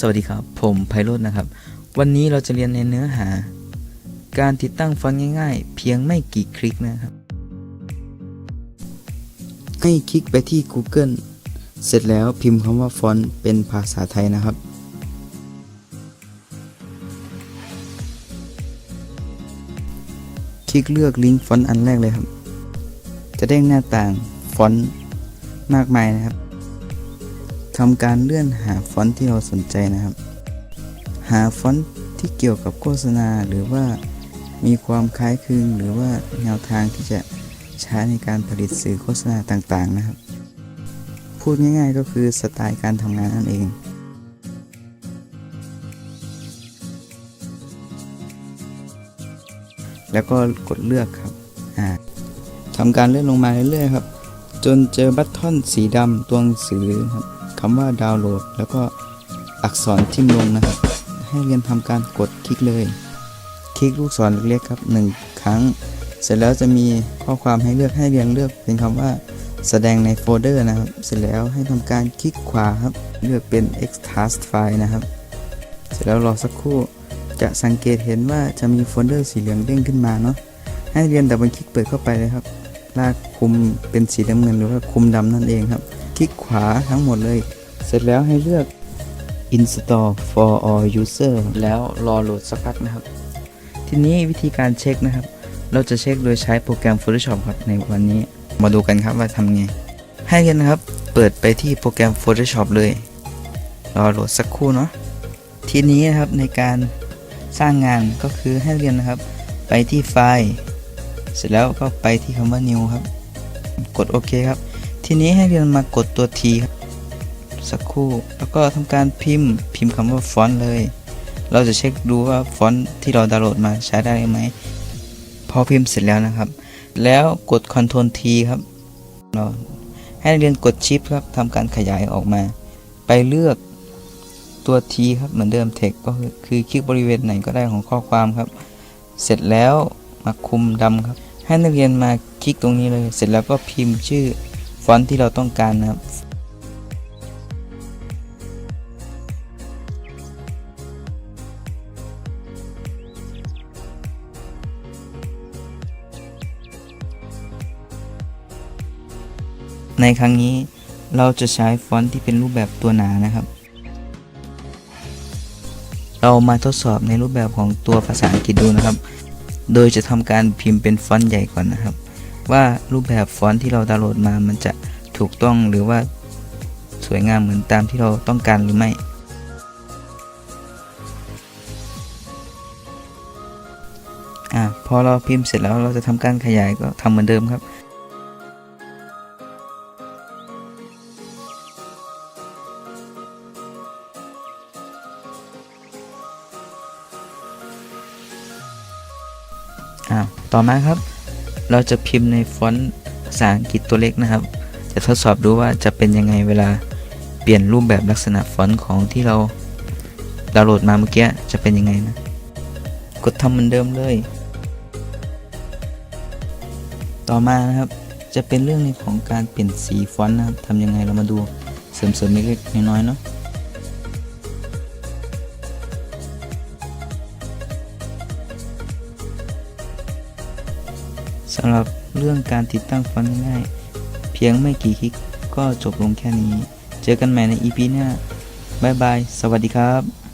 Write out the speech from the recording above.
สวัสดีครับ ผมไพโรจน์นะครับ วันนี้เราจะเรียนในเนื้อหา การติดตั้งฟอนต์ง่าย ๆ เพียงไม่กี่คลิกนะครับ ให้คลิกไปที่ Google เสร็จแล้วพิมพ์คำว่าฟอนต์เป็นภาษาไทยนะครับ คลิกเลือกลิงก์ฟอนต์อันแรกเลยครับ จะได้หน้าต่างฟอนต์มากมายนะครับ ทำการเลื่อนหาฟอนต์ที่เราสนใจนะครับ หาฟอนต์ที่เกี่ยวกับโฆษณาหรือว่ามีความคล้ายคลึงหรือว่าแนวทางที่จะใช้ในการผลิตสื่อโฆษณาต่างๆนะครับ พูดง่ายๆก็คือสไตล์การทำงานนั่นเองแล้วก็กดเลือกครับทำการเลื่อนลงมาเรื่อยๆครับ จนเจอบัตทอนสีดำตัวหนังสือครับ คำว่าดาวน์โหลด แล้วก็อักษรทิมลงนะครับ ให้เรียนทำการกดคลิกเลย คลิกลูกศรเล็กๆครับหนึ่งครั้ง เสร็จแล้วจะมีข้อความให้เลือกให้เรียนเลือกเป็นคำว่าแสดงในโฟลเดอร์นะครับ เสร็จแล้วให้ทำการคลิกขวาครับ เลือกเป็น extract file นะครับ เสร็จแล้วรอสักครู่จะสังเกตเห็นว่าจะมีโฟลเดอร์สีเหลืองเด้งขึ้นมาเนาะให้เรียนดับเบิลคลิกเปิดเข้าไปเลยครับ ลากคุมเป็นสีน้ำเงินหรือว่าคุมดำนั่นเองครับ คลิกขวาทั้งหมดเลย เสร็จแล้วให้เลือก install for all user แล้วรอโหลดสักพักนะครับ ทีนี้วิธีการเช็คนะครับ เราจะเช็คโดยใช้โปรแกรม Photoshop ครับในวันนี้ มาดูกันครับว่าทำไง ให้เรียนนะครับ เปิดไปที่โปรแกรม Photoshop เลย รอโหลดสักครู่เนาะ ทีนี้นะครับในการสร้างงานก็คือให้เรียนนะครับ ไปที่ไฟล์ เสร็จแล้วก็ไปที่คำว่า new ครับ กดโอเคครับ ทีนี้ให้เรียนมากดตัว T ครับสักครู่แล้วก็ทำการพิมพ์พิมพ์คำว่าฟอนต์เลย เราจะเช็คดูว่าฟอนต์ที่เราดาวน์โหลดมาใช้ได้ไหมพอพิมพ์เสร็จแล้วนะครับ แล้วกด Ctrl T ครับเราให้นักเรียนกดชิปครับทำการขยายออกมา ไปเลือกตัว T ครับเหมือนเดิม text ก็คือคือคลิกบริเวณไหนก็ได้ของข้อความครับ เสร็จแล้วมาคุมดำครับ ให้นักเรียนมาคลิกตรงนี้เลย เสร็จแล้วก็พิมพ์ชื่อ ฟอนต์ที่เราต้องการนะครับ ในครั้งนี้เราจะใช้ฟอนต์ที่เป็นรูปแบบตัวหนานะครับ เรามาทดสอบในรูปแบบของตัวภาษาอังกฤษดูนะครับ โดยจะทำการพิมพ์เป็นฟอนต์ใหญ่ก่อนนะครับ ว่ารูปแบบฟอนต์ที่เราดาวน์โหลดมา มันจะถูกต้องหรือว่าสวยงามเหมือนตามที่เราต้องการหรือไม่ อะพอเราพิมพ์เสร็จแล้วเราจะทำการขยายก็ทำเหมือนเดิมครับอ่าต่อมาครับ เราจะพิมพ์ในฟอนต์ภาษาอังกฤษตัวเล็กนะครับ จะทดสอบดูว่าจะเป็นยังไงเวลาเปลี่ยนรูปแบบลักษณะฟอนต์ของที่เราดาวน์โหลดมาเมื่อกี้จะเป็นยังไงนะ กดทำเหมือนเดิมเลย ต่อมานะครับจะเป็นเรื่องในของการเปลี่ยนสีฟอนต์นะครับทำยังไงเรามาดูเสริมๆเล็กๆน้อยๆเนาะ สำหรับเรื่องการติดตั้งฟอนต์ง่ายเพียงไม่กี่คลิกก็จบลงแค่นี้ เจอกันใหม่ใน EP หน้าบายบาย สวัสดีครับ